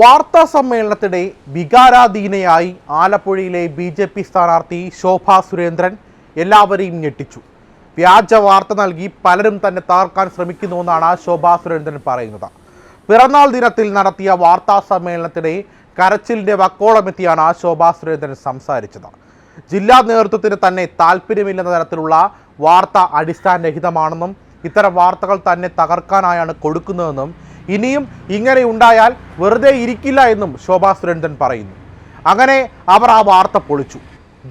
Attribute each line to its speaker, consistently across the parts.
Speaker 1: വാർത്താ സമ്മേളനത്തിനിടെ വികാരാധീനയായി ആലപ്പുഴയിലെ B J P സ്ഥാനാർത്ഥി ശോഭ സുരേന്ദ്രൻ എല്ലാവരെയും ഞെട്ടിച്ചു. വ്യാജ വാർത്ത നൽകി പലരും തന്നെ തകർക്കാൻ ശ്രമിക്കുന്നുവെന്നാണ് ശോഭ സുരേന്ദ്രൻ പറയുന്നത്. പിറന്നാൾ ദിനത്തിൽ നടത്തിയ വാർത്താ സമ്മേളനത്തിനിടെ കരച്ചിലിന്റെ വക്കോളമെത്തിയാണ് ശോഭ സുരേന്ദ്രൻ സംസാരിച്ചത്. ജില്ലാ നേതൃത്വത്തിന് തന്നെ താല്പര്യമില്ലെന്ന തരത്തിലുള്ള വാർത്ത അടിസ്ഥാനരഹിതമാണെന്നും ഇത്തരം വാർത്തകൾ തന്നെ തകർക്കാനായാണ് കൊടുക്കുന്നതെന്നും ഇനിയും ഇങ്ങനെ ഉണ്ടായാൽ വെറുതെ ഇരിക്കില്ല എന്നും ശോഭാ സുരേന്ദ്രൻ പറയുന്നു. അങ്ങനെ അവർ ആ വാർത്ത പൊളിച്ചു.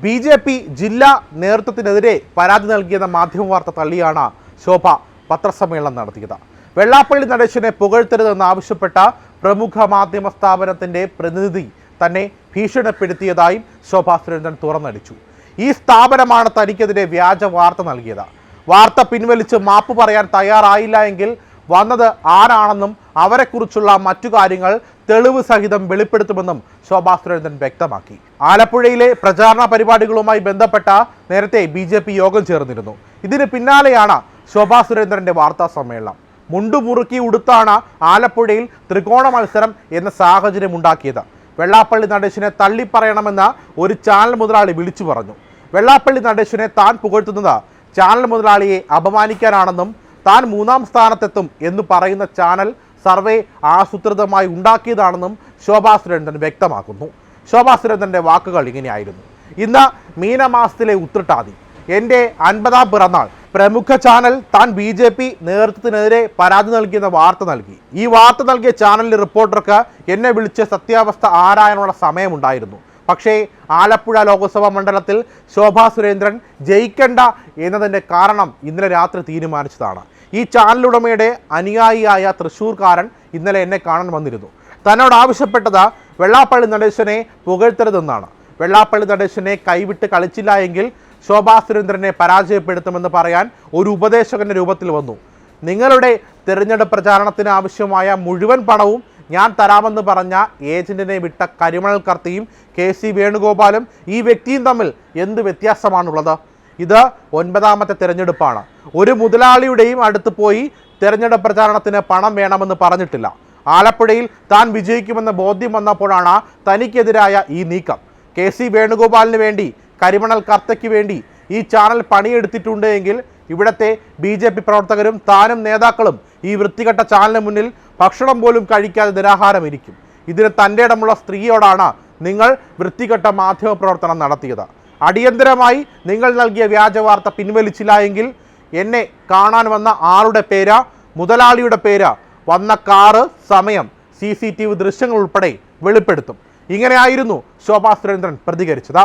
Speaker 1: ബി ജെ പി ജില്ലാ നേതൃത്വത്തിനെതിരെ പരാതി നൽകിയെന്ന മാധ്യമ വാർത്ത തള്ളിയാണ് ശോഭ പത്രസമ്മേളനം നടത്തിയത്. വെള്ളാപ്പള്ളി നടേശനെ പുകഴ്ത്തരുതെന്ന് ആവശ്യപ്പെട്ട പ്രമുഖ മാധ്യമ സ്ഥാപനത്തിന്റെ പ്രതിനിധി തന്നെ ഭീഷണിപ്പെടുത്തിയതായും ശോഭാ സുരേന്ദ്രൻ തുറന്നടിച്ചു. ഈ സ്ഥാപനമാണ് തനിക്കെതിരെ വ്യാജ വാർത്ത നൽകിയത്. വാർത്ത പിൻവലിച്ച് മാപ്പ് പറയാൻ തയ്യാറായില്ല എങ്കിൽ വന്നത് ആരാണെന്നും അവരെക്കുറിച്ചുള്ള മറ്റു കാര്യങ്ങൾ തെളിവ് സഹിതം വെളിപ്പെടുത്തുമെന്നും ശോഭാ സുരേന്ദ്രൻ വ്യക്തമാക്കി. ആലപ്പുഴയിലെ പ്രചാരണ പരിപാടികളുമായി ബന്ധപ്പെട്ട നേരത്തെ ബി യോഗം ചേർന്നിരുന്നു. ഇതിന് പിന്നാലെയാണ് ശോഭാ സുരേന്ദ്രന്റെ വാർത്താ സമ്മേളനം. മുണ്ടുമുറുക്കി ഉടുത്താണ് ആലപ്പുഴയിൽ ത്രികോണ മത്സരം എന്ന സാഹചര്യം ഉണ്ടാക്കിയത്. വെള്ളാപ്പള്ളി നടേശിനെ തള്ളിപ്പറയണമെന്ന് ഒരു ചാനൽ മുതലാളി വിളിച്ചു പറഞ്ഞു. വെള്ളാപ്പള്ളി നടേശിനെ താൻ പുകഴ്ത്തുന്നത് ചാനൽ മുതലാളിയെ അപമാനിക്കാനാണെന്നും താൻ മൂന്നാം സ്ഥാനത്തെത്തും എന്ന് പറയുന്ന ചാനൽ സർവേ ആസൂത്രിതമായി ഉണ്ടാക്കിയതാണെന്നും ശോഭാ സുരേന്ദ്രൻ വ്യക്തമാക്കുന്നു. ശോഭാ സുരേന്ദ്രന്റെ വാക്കുകൾ ഇങ്ങനെയായിരുന്നു. ഇന്ന് മീനമാസത്തിലെ ഉത്രട്ടാതി. എന്റെ അൻപതാം പിറന്നാൾ. പ്രമുഖ ചാനൽ താൻ ബി ജെ പി നേതൃത്വത്തിനെതിരെ പരാതി നൽകിയെന്ന വാർത്ത നൽകി. ഈ വാർത്ത നൽകിയ ചാനലിലെ റിപ്പോർട്ടർക്ക് എന്നെ വിളിച്ച് സത്യാവസ്ഥ ആരായാനുള്ള സമയമുണ്ടായിരുന്നു. പക്ഷേ ആലപ്പുഴ ലോക്സഭാ മണ്ഡലത്തിൽ ശോഭാ സുരേന്ദ്രൻ ജയിക്കണ്ട എന്നതിന്റെ കാരണം ഇന്നലെ രാത്രി തീരുമാനിച്ചതാണ്. ഈ ചാനലുടമയുടെ അനുയായിയായ തൃശ്ശൂർക്കാരൻ ഇന്നലെ എന്നെ കാണാൻ വന്നിരുന്നു. തന്നോട് ആവശ്യപ്പെട്ടത് വെള്ളാപ്പള്ളി നടേശനെ പുകഴ്ത്തരുതെന്നാണ്. വെള്ളാപ്പള്ളി നടേശനെ കൈവിട്ട് കളിച്ചില്ല എങ്കിൽ ശോഭാ സുരേന്ദ്രനെ പരാജയപ്പെടുത്തുമെന്ന് പറയാൻ ഒരു ഉപദേശകന്റെ രൂപത്തിൽ വന്നു. നിങ്ങളുടെ തിരഞ്ഞെടുപ്പ് പ്രചാരണത്തിന് ആവശ്യമായ മുഴുവൻ പണവും ഞാൻ തരാമെന്ന് പറഞ്ഞ ഏജന്റിനെ വിട്ട കരിമണൽ കർത്തിയും കെ സി വേണുഗോപാലും ഈ വ്യക്തിയും തമ്മിൽ എന്ത് വ്യത്യാസമാണുള്ളത്? ഇത് ഒൻപതാമത്തെ തിരഞ്ഞെടുപ്പാണ്. ഒരു മുതലാളിയുടെയും അടുത്ത് പോയി തിരഞ്ഞെടുപ്പ് പ്രചാരണത്തിന് പണം വേണമെന്ന് പറഞ്ഞിട്ടില്ല. ആലപ്പുഴയിൽ താൻ വിജയിക്കുമെന്ന ബോധ്യം വന്നപ്പോഴാണ് തനിക്കെതിരായ ഈ നീക്കം. കെ സി വേണുഗോപാലിന് വേണ്ടി കരിമണൽ കർത്തയ്ക്ക് വേണ്ടി ഈ ചാനൽ പണിയെടുത്തിട്ടുണ്ട് എങ്കിൽ ഇവിടത്തെ ബി ജെ പി പ്രവർത്തകരും താനും നേതാക്കളും ഈ വൃത്തികെട്ട ചാനലിന് മുന്നിൽ ഭക്ഷണം പോലും കഴിക്കാതെ നിരാഹാരം ഇരിക്കും ഇതിന് തന്റെ ഇടമുള്ള സ്ത്രീയോടാണ് നിങ്ങൾ വൃത്തികെട്ട മാധ്യമ പ്രവർത്തനം നടത്തിയത്. അടിയന്തരമായി നിങ്ങൾ നൽകിയ വ്യാജ വാർത്ത പിൻവലിച്ചില്ല എങ്കിൽ എന്നെ കാണാൻ വന്ന ആളുടെ പേര് മുതലാളിയുടെ പേര് വന്ന കാറ് സമയം സി സി ടി വി ദൃശ്യങ്ങൾ ഉൾപ്പെടെ വെളിപ്പെടുത്തും. ഇങ്ങനെയായിരുന്നു ശോഭാ സുരേന്ദ്രൻ പ്രതികരിച്ചത്.